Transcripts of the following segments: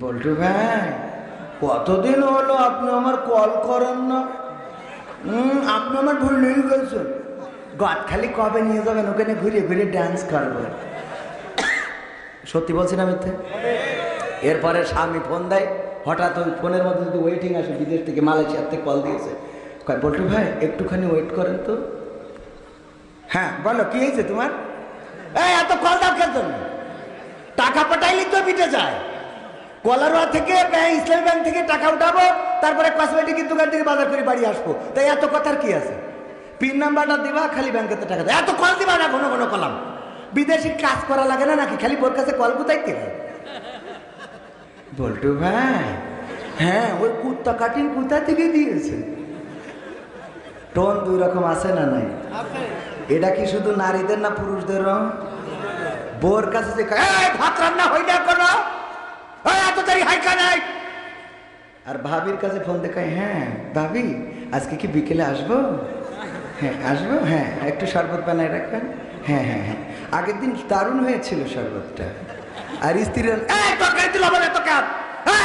বল্টু ভাই, কতদিন হলো আপনি আমার কল করেন না? আপনি আমার ভুলেই গেছেন গাত খালি কবে নিয়ে যাবেন? ওখানে ঘুরে ঘুরে ডান্স করব। সত্যি বলছি না মিথ্যে? এরপরে স্বামী ফোন দেয়, হঠাৎ ওই ফোনের মধ্যে যদি ওয়েটিং আসে, বিদেশ থেকে মালয়েশিয়ার থেকে কল দিয়েছে। কয়, বল্টু ভাই, একটুখানি ওয়েট করেন তো। হ্যাঁ বলো, কি হয়েছে তোমার? এই, এত কল দাও কেন টাকা পাঠাইলি তো মিটে যায়। কলারোয়া থেকে ব্যাংক ইসলামী ব্যাংক থেকে টাকা উঠাবো তারপরে কসমেটিকের দোকান থেকে বাজার করে বাড়ি আসব। তাই এত কথার কি আছে? পিন নাম্বারটা দিবা খালি ব্যাংকেতে টাকা দেয়। এত কল দিবা না ঘন ঘন কলাম। বিদেশি কাজ করা লাগে না নাকি? খালি বোর কাছে কল কোথাইতে বল্টু ভাই হ্যাঁ ওই কুত্তা কাটিং কোথা থেকে দিয়েছে? টোন দুই রকম আছে না নাই? এটা কি শুধু নারীদের না পুরুষদেরও? বোর কাছে যে কয়, "এই, ভাত রান্না হই না কোনো? এই, এত তারি হাইকা নাই আর ভাবির কাছে ফোন দেখায় হ্যাঁ ভাবি আজকে কি বিকেলে আসব? হ্যাঁ আসব হ্যাঁ একটু শরবত বানায় রাখবেন? হ্যাঁ হ্যাঁ হ্যাঁ। আগের দিন দারুণ হয়েছিল শরবতটা। আর স্ত্রীর এই তরকারি তুলো বলে তোকে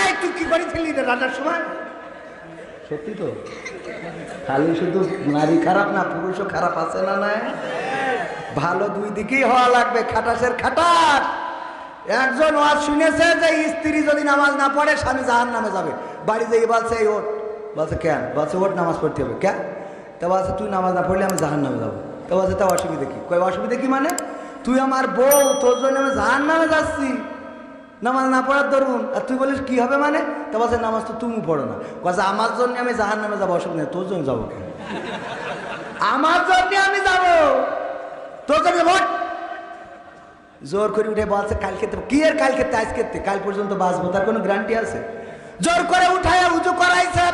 এই তুই কি করেছিলি রান্নার সময়? সত্যি তো। খালি শুধু নারী খারাপ না পুরুষও খারাপ আছে না না ভালো দুই দিকেই হওয়া লাগবে খাটাসের খাটাস। একজন ওয়াজ শুনেছে যে স্ত্রী যদি নামাজ না পড়ে, স্বামী জাহান নামে যাবে। বাড়ি যেয়ে বলছে, এই ওট বলছে, কেন? বলছে ওট নামাজ পড়তে হবে। কেন? তা বলছে, তুই নামাজ না পড়লে আমি জাহান নামে যাব। তো বলছে, তা অসুবিধা কি? কয়, অসুবিধা কি মানে? তুই আমার বউ, তোর জন্য আমি জাহান নামে যাচ্ছি। নামাজ না পড়ার ধরুন আর তুই বলিস, কি হবে মানে? তা বলছে, নামাজ তো তুমি পড়ো না। বলছে, আমার জন্য আমি জাহান নামে যাব, অসুবিধা তোর জন্য যাব কেন? আমার জন্য আমি যাব। তোর জন্য জোর করে উঠে বলছে, কালকে তো কি আর কালকে তো? আজকে? কাল পর্যন্ত বাঁচবো, তার কোনো গ্যারান্টি আছে? জোর করে উঠায় উঁচু করাইছে।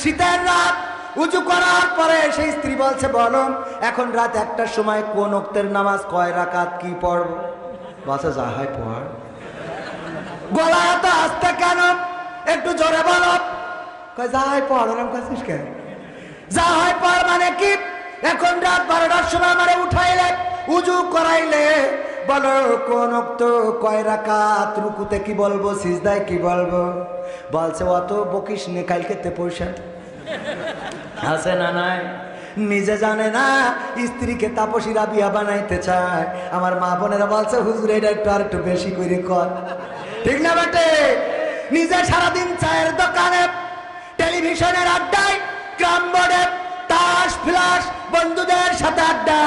শীতের রাত উঁচু করার পরে সেই স্ত্রী বলছে, বলো, এখন রাত একটার সময় কোন অক্তের নামাজ কয় রাকাত কি পড়ব? বলছে, যা হয় পড়। গলা তো আসতে কেন? একটু জোরে বলো। কয়, যা হয় পড়। ওরম কাছিস কেন? যা হয় পর মানে কি? এখন রাত বারোটার সময় মানে উঠাইলে উজু করাইলে, বলো, কোন অক্ত কয় রাকাত কি বলব, সিজদায় কি বলব? বলছে অত বকিস নে, কালকে তে পয়সা। আছে না নাই? নিজে জানে না, স্ত্রীকে তাপসীরা বিয়া বানাইতে চায়। আমার মা বোনেরা বলছে, হুজুর, এটা একটু আর একটু বেশি করে কর। ঠিক না বেটে? নিজে সারাদিন চায়ের দোকানে, টেলিভিশনের আড্ডায় বোর্ডে তাস ফ্লাস বন্ধুদের সাথে আড্ডা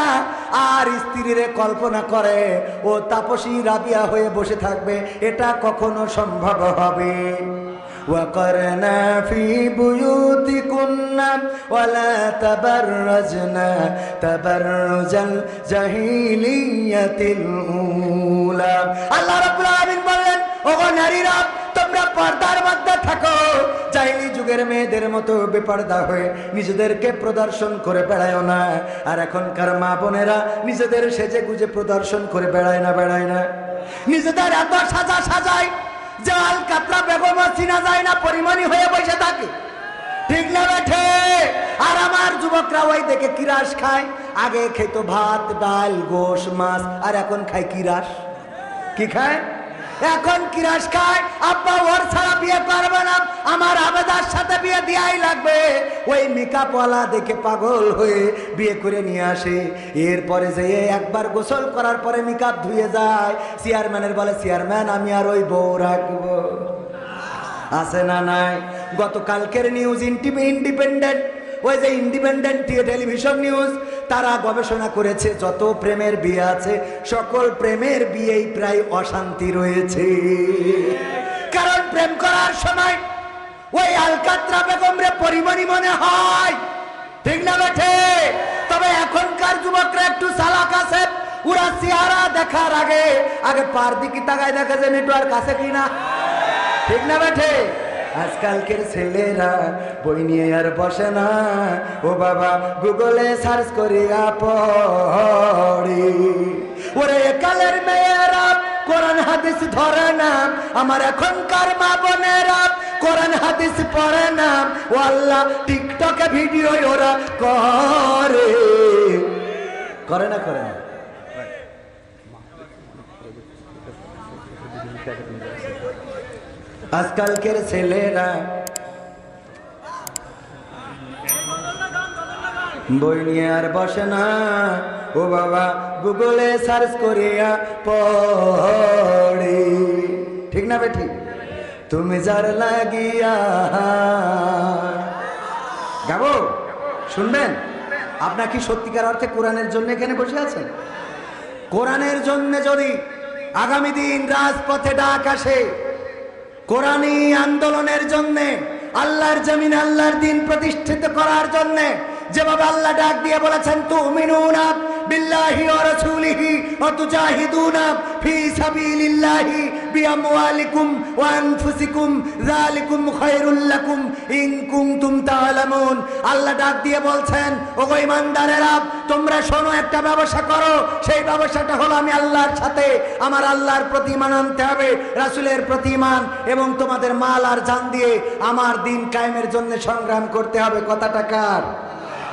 আর স্ত্রীরে কল্পনা করে ও তাপসী রাবিয়া হয়ে বসে থাকবে এটা কখনো সম্ভব হবে وقرنا في بيوتكن ولا تبرجن تبرج الجاهلية الأولى আল্লাহ রাব্বুল আলামিন বললেন ওগো নারীরা তোমরা পর্দার মধ্যে থাকো জাইলি যুগের মেয়েদের মতো বেপর্দা হয়ে নিজেদেরকে প্রদর্শন করে বেড়ায় না। আর এখনকার মা বোনেরা নিজেদের সেজে গুজে প্রদর্শন করে বেড়ায় না বেড়ায় না। নিজেদের এত সাজা সাজায় যে আল কাতরা বেগম চিনা যায় না, পরিমাণী হয়ে বসে থাকে। ঠিক না বেঠে? আর আমার যুবকরা ওই দেখে কিরাস খায়। আগে খেত ভাত, ডাল, গোশ, মাছ, আর এখন খায় কিরাস। কি খায়? এখন কিরাস খায়? আব্বা, ওর ছাড়া বিয়ে করবে না। আমার আবেদার সাথে বিয়ে দিয়াই লাগবে। ওই মিকাপওয়ালা দেখে পাগল হয়ে বিয়ে করে নিয়ে আসে। এরপরে যে একবার গোসল করার পরে মিকাপ ধুয়ে যায়। চেয়ারম্যানের বলে, চেয়ারম্যান, আমি আর ওই বউ রাখব। আছে না নাই? গতকালকের নিউজ ইন্ডিপেন্ডেন্ট। ওই যে ইন্ডিপেন্ডেন্ট টেলিভিশন নিউজ তারা গবেষণা করেছে, যত প্রেমের বিয়ে আছে, সকল প্রেমের বিয়েই প্রায় অশান্তি রয়েছে। কারণ প্রেম করার সময় ওই আলকাত্রা বেগমরে পরিমাণই মনে হয়। ঠিক না বেঠে? তবে এখনকার যুবকরা একটু চালাক আছে, ওরা চেহারা দেখার আগে আগে পার দিকে তাকায় দেখা যায় নেটওয়ার্ক আছে কিনা। ঠিক না বেঠে? আজকালকের ছেলেরা বই নিয়ে আর বসে না। ও বাবা, গুগলে সার্চ করিয়া পড়ি ওরে কালের মেয়েরা, কোরআন হাদিস ধরে না। আমার এখনকার মা বোনেরা, কোরআন হাদিস পড়ে না। ও আল্লাহ, টিকটকে ভিডিও ওরা করে। করে না করে না। আজকালকের ছেলেরা বই নিয়ে আর বসে না। ও বাবা, গুগলে সার্চ করিয়া পড়ি। ঠিক না বেঠি তুমি যার লাগিয়া গাবো, শুনবেন? আপনার কি সত্যিকার অর্থে কোরআনের জন্য এখানে বসে আছেন? কোরআনের জন্য যদি আগামী দিন রাজপথে ডাক আসে কোরআনী আন্দোলনের জন্যে, আল্লাহর জমিন আল্লাহর দিন প্রতিষ্ঠিত করার জন্যে, যেভাবে আল্লাহ ডাক দিয়ে বলেছেন, তুমিনুনা বিল্লাহি ওয়া রাসূলিহি ওয়া তুজাহিদুনা ফি সাবিলিল্লাহি বিআমওয়ালিকুম ওয়া আনফুসিকুম আল্লাহ ডাক দিয়ে বলছেন, ওগো ইমানদারেরা তোমরা শোনো, একটা ব্যবসা করো। সেই ব্যবসাটা হলো আমি আল্লাহর সাথে, আমার আল্লাহর প্রতি আনতে হবে, রাসূলের প্রতি এবং তোমাদের মাল আর জান দিয়ে আমার দিন কায়েমের জন্য সংগ্রাম করতে হবে। কথাটা কার?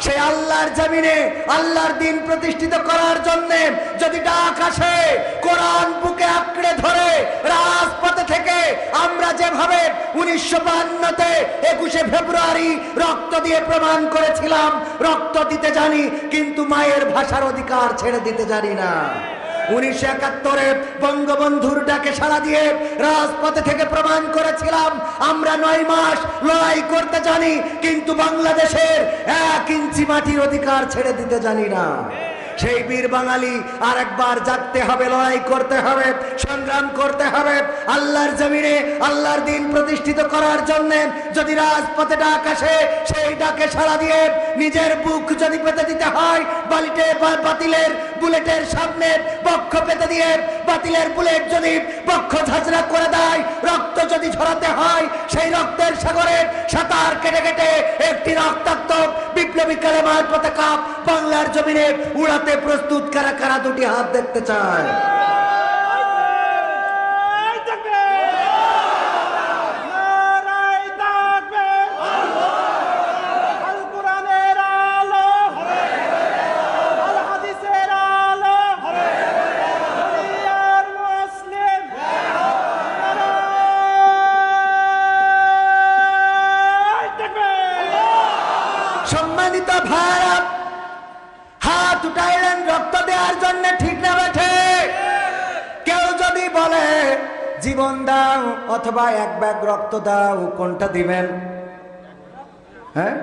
সে আল্লাহর জমিনে আল্লাহর দিন প্রতিষ্ঠিত করার জন্য যদি ডাক আসে, কোরআন বুকে আঁকড়ে ধরে রাজপথে থেকে আমরা যেভাবে উনিশশো বান্নতে একুশে ফেব্রুয়ারি রক্ত দিয়ে প্রমাণ করেছিলাম, রক্ত দিতে জানি, কিন্তু মায়ের ভাষার অধিকার ছেড়ে দিতে জানি না। উনিশশো একাত্তরে বঙ্গবন্ধুর ডাকে সাড়া দিয়ে রাজপথে থেকে প্রমাণ করেছিলাম, আমরা নয় মাস লড়াই করতে জানি, কিন্তু বাংলাদেশের এক ইঞ্চি মাটির অধিকার ছেড়ে দিতে জানি না। সেই বীর বাঙালি আর একবার জাগতে হবে, লড়াই করতে হবে, সংগ্রাম করতে হবে, আল্লাহর জমিনে, আল্লাহর দিন প্রতিষ্ঠিত করার জন্য যদি রাজপথে ডাক আসে, সেই ডাকে সাড়া দিয়ে নিজের বুক যদি পেতে দিতে হয়, বালিটে বাতিলের বুলেটের সামনে বক্ষ পেতে দিয়ে বাতিলের বুলেট যদি বক্ষ ঝাঁচড়া করে দেয়, রক্ত যদি ঝরাতে হয়, সেই রক্তের সাগরে সাঁতার কেটে কেটে একটি রক্তাক্ত বিপ্লবী কালেমার পতাকা বাংলার জমিনে উড়াতে প্রস্তুত কারা কারা দুটি হাত দেখতে চায়? রক্ত দাও, কোনটা দিবেন? হ্যাঁ?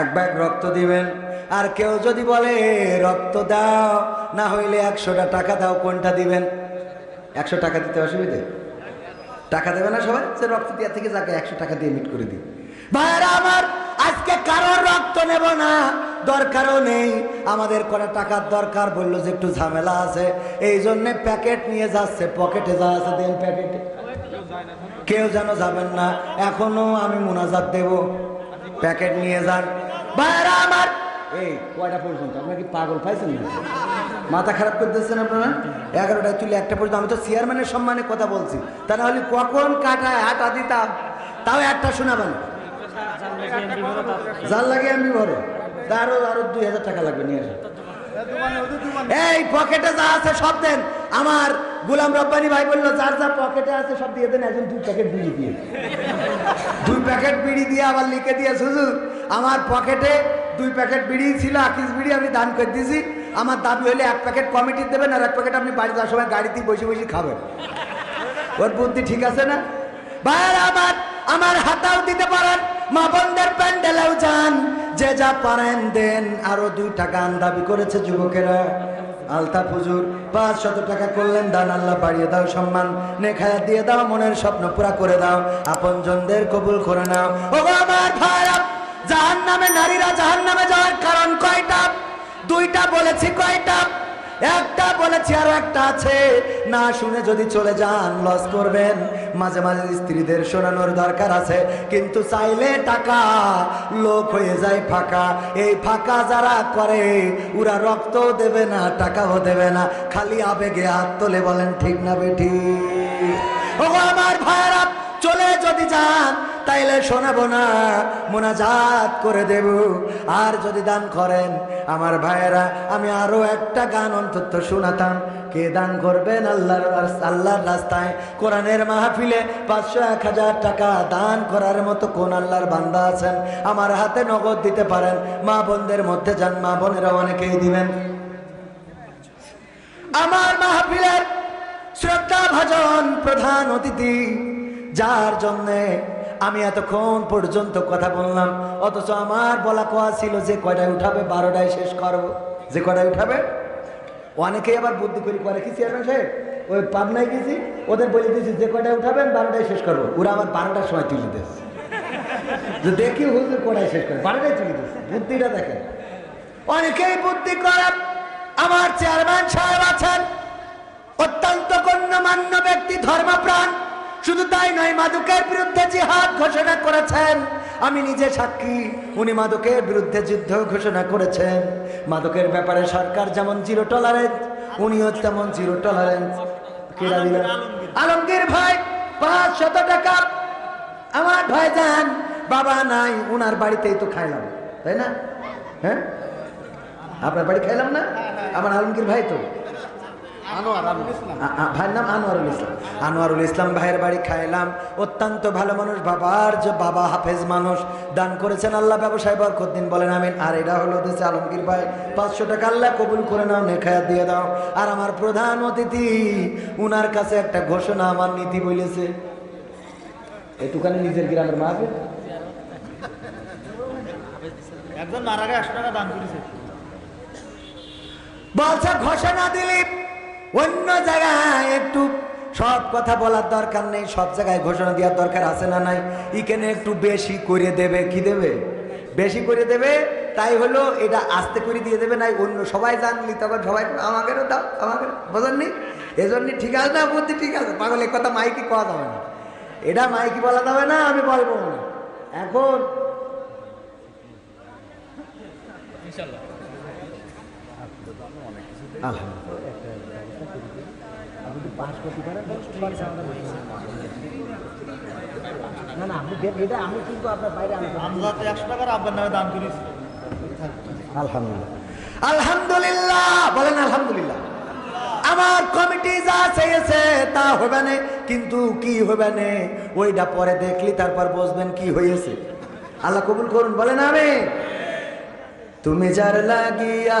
এক ব্যাগ রক্ত দিবেন। আর কেউ যদি বলে, রক্ত দাও, না হইলে একশোটা টাকা দাও, কোনটা দিবেন? একশো টাকা দিতে অসুবিধে? টাকা দেবে না সবাই? সে রক্ত দেওয়া থেকে যাকে একশো টাকা দিয়ে মিট করে দিই। ভাইরা আমার, আজকে কারোর রক্ত নেব না, দরকারও নেই। আমাদের কটা টাকার দরকার, বলল যে একটু ঝামেলা আছে। এই জন্যে প্যাকেট নিয়ে যাচ্ছে, পকেটে যা আছে দেন প্যাকেটে। কেউ যেন যাবেন না, এখনও আমি মোনাজাত দেব। প্যাকেট নিয়ে যান। ভাইরা আমার এই, কয়টা পর্যন্ত? আপনার কি পাগল পাইছেন মাথা খারাপ করে দিচ্ছেন আপনারা? এগারোটায় তুলে একটা পর্যন্ত। আমি তো চেয়ারম্যানের সম্মানে কথা বলছি। তা নাহলে কখন কাটায় হাঁটা দিতাম? তাও একটা শোনাবেন। যার লাগে আমি তা আরও আরও দুই হাজার টাকা লাগবে, নিয়ে আসেন। এই, পকেটে যা আছে সব দেন। আমার গোলাম রব্বানি ভাই বলল, যার যা পকেটে আছে সব দিয়ে দেন, একজন দুই প্যাকেট বিড়ি দিয়ে। দুই প্যাকেট বিড়ি দিয়ে আবার লিখে দিয়ে হুজুর, আমার পকেটে দুই প্যাকেট বিড়ি ছিল, আকিস বিড়ি আমি দান করে দিয়েছি। আমার দাবি হলে এক প্যাকেট কমিটির দেবেন আর এক প্যাকেট আপনি বাড়ি যাওয়ার সময় গাড়িতে বসে বসে খাবেন। ওর বুদ্ধি ঠিক আছে না? ভাইয়ের আমার আমার হাতাও দিতে পারেন, মা বোনদের প্যান্ডেলেও যান। যে যা পারেন দেন। আরও দুই টাকা দাবি করেছে যুবকেরা। আলতা পুজুর পাঁচ শত টাকা করলেন, দান আল্লাহ বাড়িয়ে দাও সম্মান। নেখায়া দিয়ে দাও, মনের স্বপ্ন পুরা করে দাও। আপন জনদের কবুল করে নাও। ও আমার ভাইরা জাহান নামে নারীরা জাহান নামে যাওয়ার কারণ কয়টা? দুইটা বলেছি কয়টা? একটা বলেছি আর একটা আছে। না শুনে যদি চলে যান লস করবেন। মাঝে মাঝে স্ত্রীদের শোনানোর দরকার আছে। কিন্তু চাইলে টাকা লোক হয়ে যায় ফাঁকা। এই ফাঁকা যারা করে, ওরা রক্ত দেবে না, টাকাও দেবে না। খালি আবেগে হাত তোলে বলেন, ঠিক না বেঠি? ও আমার ভাইরা চলে যদি যান, তাইলে শোনাবো না, মোনাজাত করে দেব। আর যদি দান করেন, আমার ভাইয়েরা, আমি আরও একটা গান অন্তত শোনাতাম। কে দান করবেন আল্লাহর আল্লাহর রাস্তায়? কোরআনের মাহফিলে পাঁচশো এক হাজার টাকা দান করার মতো কোন আল্লাহর বান্দা আছেন? আমার হাতে নগদ দিতে পারেন। মা বোনদের মধ্যে যান, মা বোনেরা অনেকেই দিবেন। আমার মাহফিলের শ্রদ্ধা ভাজন প্রধান অতিথি যার জন্যে আমি এতক্ষণ পর্যন্ত কথা বললাম, অথচ আমার বলা কোয়া ছিল যে কয়টায় উঠাবে, বারোটায় শেষ করব। যে কয়টায় উঠাবে? অনেকেই আবার বুদ্ধি করি করে, কি চেয়ারম্যান সাহেব? ওই পাবনায় গেছি, ওদের বলে দিয়েছি, যে কয়টায় উঠাবেন বারোটায় শেষ করব। ওরা আবার বারোটার সময় তুলে দিয়েছে। যে দেখি হুজুর কয়টায় শেষ করে, বারোটায় তুলে দিয়েছে। বুদ্ধিটা দেখেন। অনেকেই বুদ্ধি করে, আমার চেয়ারম্যান সাহেব আছেন। অত্যন্ত গণ্যমান্য ব্যক্তি, ধর্মপ্রাণ। শুধু তাই নয়, মাদকের বিরুদ্ধে জিহাদ ঘোষণা করেছেন। আমি নিজে সাক্ষী, উনি মাদকের বিরুদ্ধে যুদ্ধ ঘোষণা করেছেন। মাদকের ব্যাপারে সরকার যেমন জিরো টলারেন্স উনিও তেমন জিরো টলারেন্স আলমগীর ভাই, পাঁচ শত টাকা। আমার ভাই যান বাবা নাই, উনার বাড়িতেই তো খাইলাম, তাই না? হ্যাঁ? আপনার বাড়ি খাইলাম না? আমার আলমগীর ভাই তো। ভাইয়ের নাম আনোয়ারুল ইসলাম। আনোয়ারুল ইসলাম ভাইয়ের বাড়ি খাইলাম। অত্যন্ত ভালো মানুষ বাবার যে বাবা হাফেজ মানুষ দান করেছেন আল্লাহ ব্যবসায় বরকত দিন বলেন আমিন। আর এটা হলো দেশে আলমগীর ভাই পাঁচশো টাকা আল্লাহ কবুল করে নাও নেখায়া দিয়ে দাও। আর আমার প্রধান অতিথি উনার কাছে একটা ঘোষণা আমার নীতি বলেছে। এটুখানি নিজের গ্রামের মাহফিল। একজন মারা গেছে টাকা দান করেছে। বলছে ঘোষণা দিলি। অন্য জায়গায় একটু সব কথা বলার দরকার নেই সব জায়গায় ঘোষণা দেওয়ার দরকার আছে না নাই? এখানে একটু বেশি করে দেবে কি দেবে? বেশি করে দেবে তাই হলো এটা আস্তে করে দিয়ে দেবে নাই অন্য সবাই জানলি তখন সবাই আমাকেও দাও আমাকে বোঝেননি? এজন্য ঠিক আছে না বুদ্ধি ঠিক আছে পাগল এ কথা মাইকি কওয়া যাবে না। এটা মাইকি বলা যাবে না আমি বলব না। এখন আলহামদুলিল্লাহ। না না আপনি এটা আমি কিন্তু আপনার বাইরে আমরা তো একশো টাকার আব্বার নামে দান করেছি। আলহামদুলিল্লাহ। আলহামদুলিল্লাহ বলেন আলহামদুলিল্লাহ। আমার কমিটি যা চেয়েছে তা হবে না কিন্তু কি হবে না ওইটা পরে দেখলি তারপর বুঝবেন কি হয়েছে। আল্লাহ কবুল করুন বলেন আমি তুমি যার লাগিয়া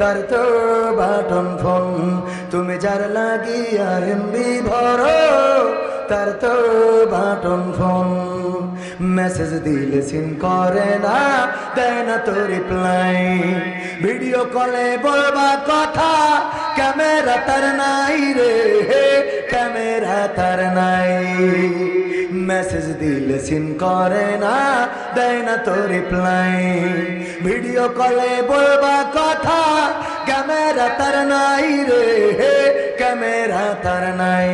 তার তো বাটন ফোন তুমি যার লাগিয়া এমবি ভরো, তার তো বাটন ফোন মেসেজ দিলে সিন করে না, দেয় না তো রিপ্লাই ভিডিও কলে বলবা কথা ক্যামেরা তার নাই রে ক্যামেরা তার নাই। মেসেজ দিলে সিন করে না, দেয় না তো রিপ্লাই ভিডিও কলে বলবা কথা, ক্যামেরা তার নাই রে ক্যামেরা তার নাই।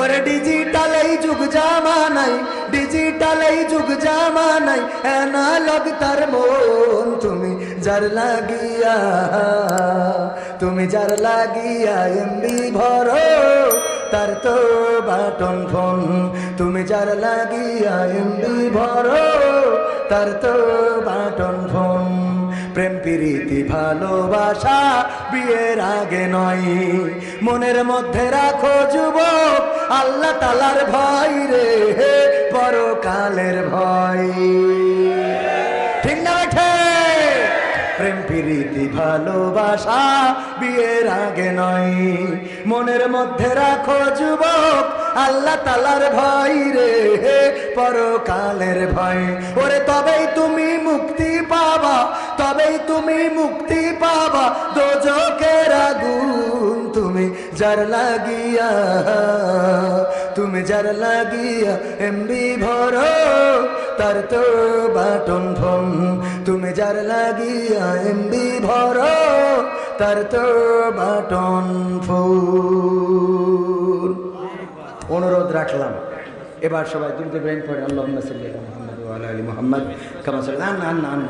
ওরে ডিজিটাল এই যুগ জামা নাই ডিজিটাল এই যুগ জামা নাই অ্যানালগ তার মন তুমি যার লাগিয়া, তুমি যার লাগিয়া এমবি ভরো, তার তো বাটন ফোন। তুমি যার লাগিয়া এমবি ভরো, তার তো বাটন ফোন। প্রেম, প্রীতি, ভালোবাসা বিয়ের আগে নয়। মনের মধ্যে রাখো যুবক, আল্লাহ তালার ভয় রে, পরকালের ভয়। ভালোবাসা বিয়ের আগে নয়। মনের মধ্যে রাখো যুবক, আল্লাহ তালার ভয় রে। পরকালের ভয়। ওরে তবেই তুমি মুক্তি পাবা, তবেই তুমি মুক্তি পাবা। দোজকের আগুন তুমি যার লাগিয়া, তুমি যার লাগিয়া এমবি ভরো। তার তো বাটন ফোন তুমি যার লাগিয়া এমবি ভর তার তো বাটন ফোন অনুরোধ রাখলাম। এবার সবাই দুর্দ ব্রেন পড়ে আল্লাহ মুহাম্মদ আলা মুহাম্মদ কামা সাল্লাম না না না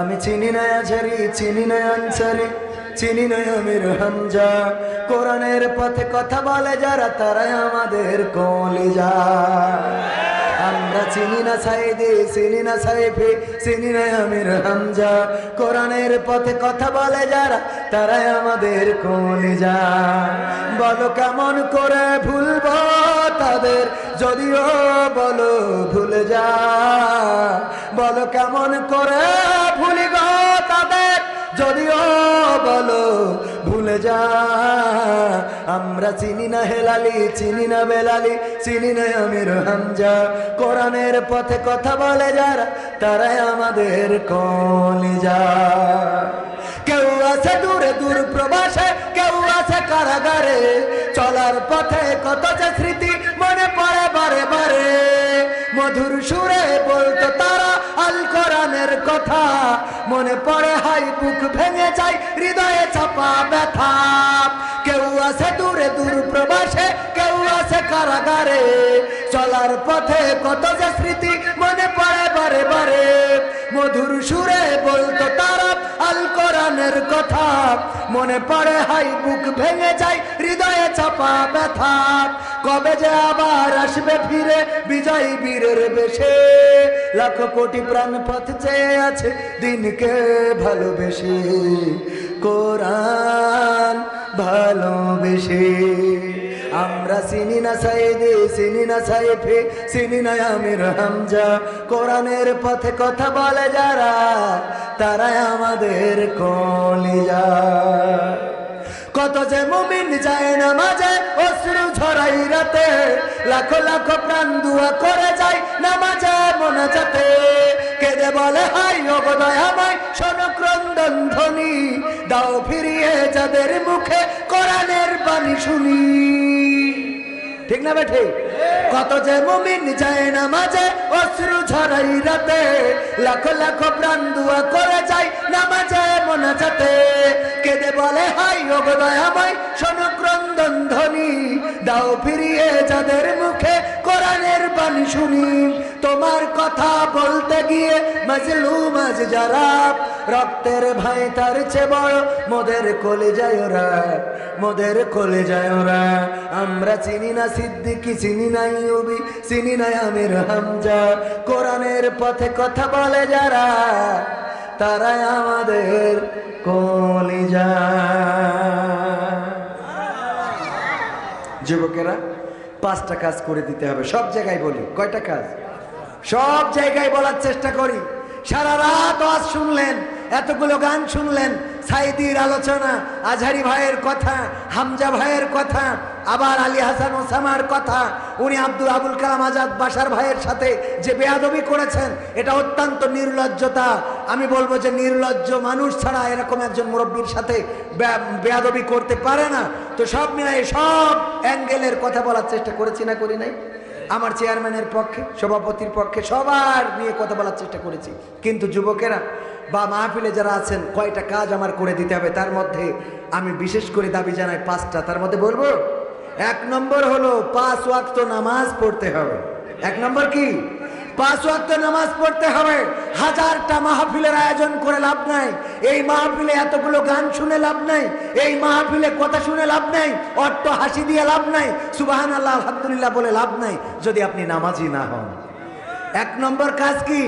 আমি চিনি না আঝারি চিনি না আনসারি। চিনি না আমির হামজা। কোরআনের পথে কথা বলে যারা, তারাই আমাদের কলিজা। আমরা চিনি না সাইদি, চিনি না সাইফি, চিনি না আমির হামজা। কোরআনের পথে কথা বলে যারা, তারাই আমাদের কলিজা। বলো কেমন করে ভুলবো তাদের, যদিও বলো ভুলে যা। বলো কেমন করে ভুলিব যদিও বলো, ভুলে যা। আমরা চিনি না হেলালি, চিনি না বেলালি, চিনি না আমির হামজা। কোরআনের পথে কথা বলে যারা, তারাই আমাদের কলিজা। কেউ আছে দূরে দূর প্রবাসে, কেউ আছে কারাগারে। চলার পথে কত যে স্মৃতি মনে পড়ে বারে বারে। মধুর সুরে কোরআনের কথা। মনে পড়ে হাই, বুক ভেঙে যায়, হৃদয়ে চাপা ব্যথা। কেউ আছে দূরে, দূর প্রবাসে, কেউ আছে কারাগারে। চলার পথে কত যে স্মৃতি মনে পড়ে বারে বারে। মধুর সুরে বলতো তারা আল কোরআনের কথা। মনে পড়ে হাই, বুক ভেঙে যায়, হৃদয়ে চাপা ব্যথা। কবে যে আবার আসবে ফিরে, বিজয় বীরের বেশে। লাখ কোটি প্রাণ পথ চেয়ে আছে দিনকে ভালোবেসে। কোরআন ভালোবেসে। আমরা চিনি না সাইদে, চিনি না সাইফে, চিনি না আমির হামজা। কোরআনের পথে কথা বলে যারা, তারাই আমাদের কলিজা। কত যে মুমিন যায় না মাঝে অশ্রু ঝরাই রাতে লাখো লাখো প্রাণ দুয়া করে যায় না মাঝে মনে যাতে কেঁদে বলে হাই অবদয়াময় শোনক্রন্দন ধ্বনি, দাও ফিরিয়ে যাদের মুখে কোরআনের বাণী শুনি। ঠিক না বেঠে? কত যে মুমিন যায় না মাঝে অশ্রু ঝরাই রাতে লাখো লাখো প্রাণ দুয়া করে যায় না মাঝে মনে যাতে কেঁদে বলে, হাই অবদয়াময় শোনো ক্রন্দন ধ্বনি। দাও ফিরিয়ে যাদের মুখে কোরআনের বাণী শুনি। তোমার কথা বলতে গিয়ে মাজলু মাঝ যারা রক্তের ভাই তার চেয়ে বড়, মোদের কোলে যায় ওরা, মোদের কোলে যায় ওরা। আমরা চিনি না সিদ্দিকি, চিনি নাই ইউবি চিনি নাই আমির হামজা। কোরআনের পথে কথা বলে যারা তারাই আমাদের কলিজা। যুবকেরা, পাঁচটা কাজ করে দিতে হবে, সব জায়গায় বলি, কয়টা কাজ? সব জায়গায় বলার চেষ্টা করি। সারা রাত আজ শুনলেন, এতগুলো গান শুনলেন, সাইদির আলোচনা, আজহারি ভাইয়ের কথা, হামজা ভাইয়ের কথা, আবার আলী হাসান ওসামার কথা, উনি আব্দুল আবুল কালাম আজাদ বাসার ভাইয়ের সাথে যে বেয়াদবি করেছেন, এটা অত্যন্ত নির্লজ্জতা আমি বলব যে নির্লজ্জ মানুষ ছাড়া এরকম একজন মুরব্বীর সাথে বেয়াদবি করতে পারে না। তো সব মিলাই সব অ্যাঙ্গেলের কথা বলার চেষ্টা করেছি না করি নাই? আমার চেয়ারম্যানের পক্ষে, সভাপতির পক্ষে সবার নিয়ে কথা বলার চেষ্টা করেছি। কিন্তু যুবকেরা বা মাহফিলে যারা আছেন, কয়টা কাজ আমার করে দিতে হবে তার মধ্যে আমি বিশেষ করে দাবি জানাই পাঁচটা। তার মধ্যে বলব, এক নম্বর হলো পাঁচ ওয়াক্ত নামাজ পড়তে হবে। এক নম্বর কি? পাঁচ ওয়াক্ত নামাজ পড়তে হবে। হাজারটা মাহফিলের আয়োজন করে লাভ নাই। এই মাহফিলে এতগুলো গান শুনে লাভ নাই। এই মাহফিলে কথা শুনে লাভ নাই। অট্ট হাসি দিয়ে লাভ নাই। সুবাহান আল্লাহ আলহামদুলিল্লাহ বলে লাভ নাই, যদি আপনি নামাজি না হন। এক নম্বর কাজ কি?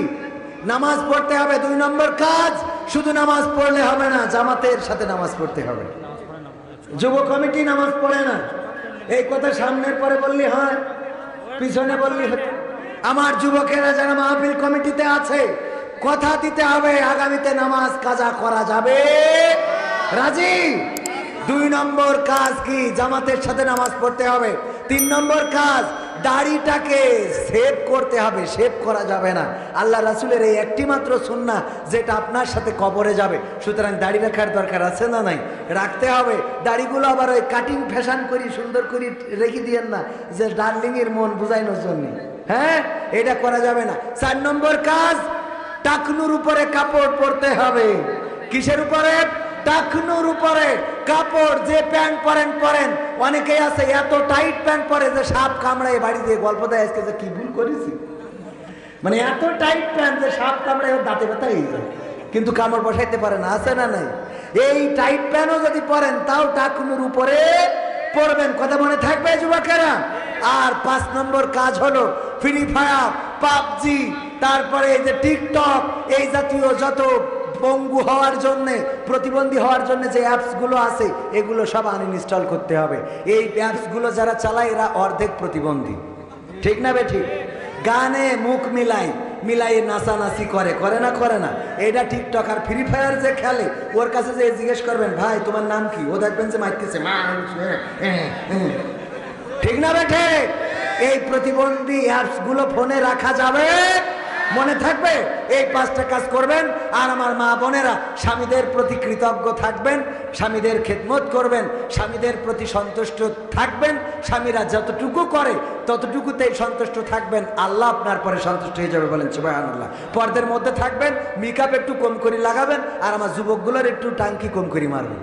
নামাজ পড়তে হবে। দুই নম্বর কাজ, শুধু নামাজ পড়লে হবে না, জামাতের সাথে নামাজ পড়তে হবে। যুব কমিটি নামাজ পড়ে না। এই কথা সামনের পরে বললি হয়, পিছনে বললি হতো আমার যুবকেরা যারা মাহফিল কমিটিতে আছে, কথা দিতে হবে, আগামীতে নামাজ কাজা করা যাবে। রাজি? দুই নম্বর কাজ কি? জামাতের সাথে নামাজ পড়তে হবে। তিন নম্বর কাজ, দাড়িটাকে সেভ করতে হবে সেভ করা যাবে না। আল্লাহ রাসুলের এই একটি মাত্র সুন্না যেটা আপনার সাথে কবরে যাবে। সুতরাং দাড়ি রাখার দরকার আছে না নাই? রাখতে হবে। দাড়িগুলো আবার ওই কাটিং ফ্যাশন করি, সুন্দর করি রেখে দিয়েন না, যে ডার্লিং এর মন বুঝাইনোর জন্য। হ্যাঁ এটা করা যাবে না। চার নম্বর কাজ, টাকনুর উপরে কাপড় পরতে হবে। কিসের উপরে? টাকনুর উপরে। কাপড় যে প্যান্ট পরেন পরেন। অনেকেই আছে, এত টাইট প্যান্ট পরে যে সাপ কামড়ায় বাড়ি দিয়ে গল্প দেয় আজকে যে কি ভুল করেছি। মানে এত টাইট প্যান্ট যে সাপ কামড়ায় ওর দাঁতে ব্যথা হয়ে যায়। কিন্তু কামড় বসাইতে পারে না, আছে না নাই? এই টাইট প্যান্টও যদি পরেন, তাও টাকনুর উপরে পরবেন। কথা মনে থাকবে, যুবকেরা? আর পাঁচ নম্বর কাজ হলো ফ্রি ফায়ার পাবজি, তারপরে এই যে টিকটক, এই জাতীয় যত পঙ্গু হওয়ার জন্য, প্রতিবন্ধী হওয়ার জন্য যে অ্যাপসগুলো আছে, এগুলো সব আনইনস্টল করতে হবে। এই অ্যাপসগুলো যারা চালায়, এরা অর্ধেক প্রতিবন্ধী। ঠিক না বে ঠিক গানে মুখ মিলাই মিলাই নাচানাচি করে করে না করে না। এটা টিকটক আর ফ্রি ফায়ার যে খেলে, ওর কাছে যে জিজ্ঞেস করবেন, ভাই, তোমার নাম কি? ও দেখবেন যে মাইতেছে ঠিক না বেঠে এই প্রতিবন্ধী অ্যাপসগুলো ফোনে রাখা যাবে? মনে থাকবে? এই পাঁচটা কাজ করবেন, আর আমার মা বোনেরা স্বামীদের প্রতি কৃতজ্ঞ থাকবেন, স্বামীদের খেদমত করবেন, স্বামীদের প্রতি সন্তুষ্ট থাকবেন, স্বামীরা যতটুকু করে ততটুকুতেই সন্তুষ্ট থাকবেন। আল্লাহ আপনার পরে সন্তুষ্ট হয়ে যাবে বলেন সুবাহ আল্লাহ পর্দের মধ্যে থাকবেন মেকআপ একটু কম করে লাগাবেন, আর আমার যুবকগুলোর একটু টাঙ্কি কম করে মারবেন।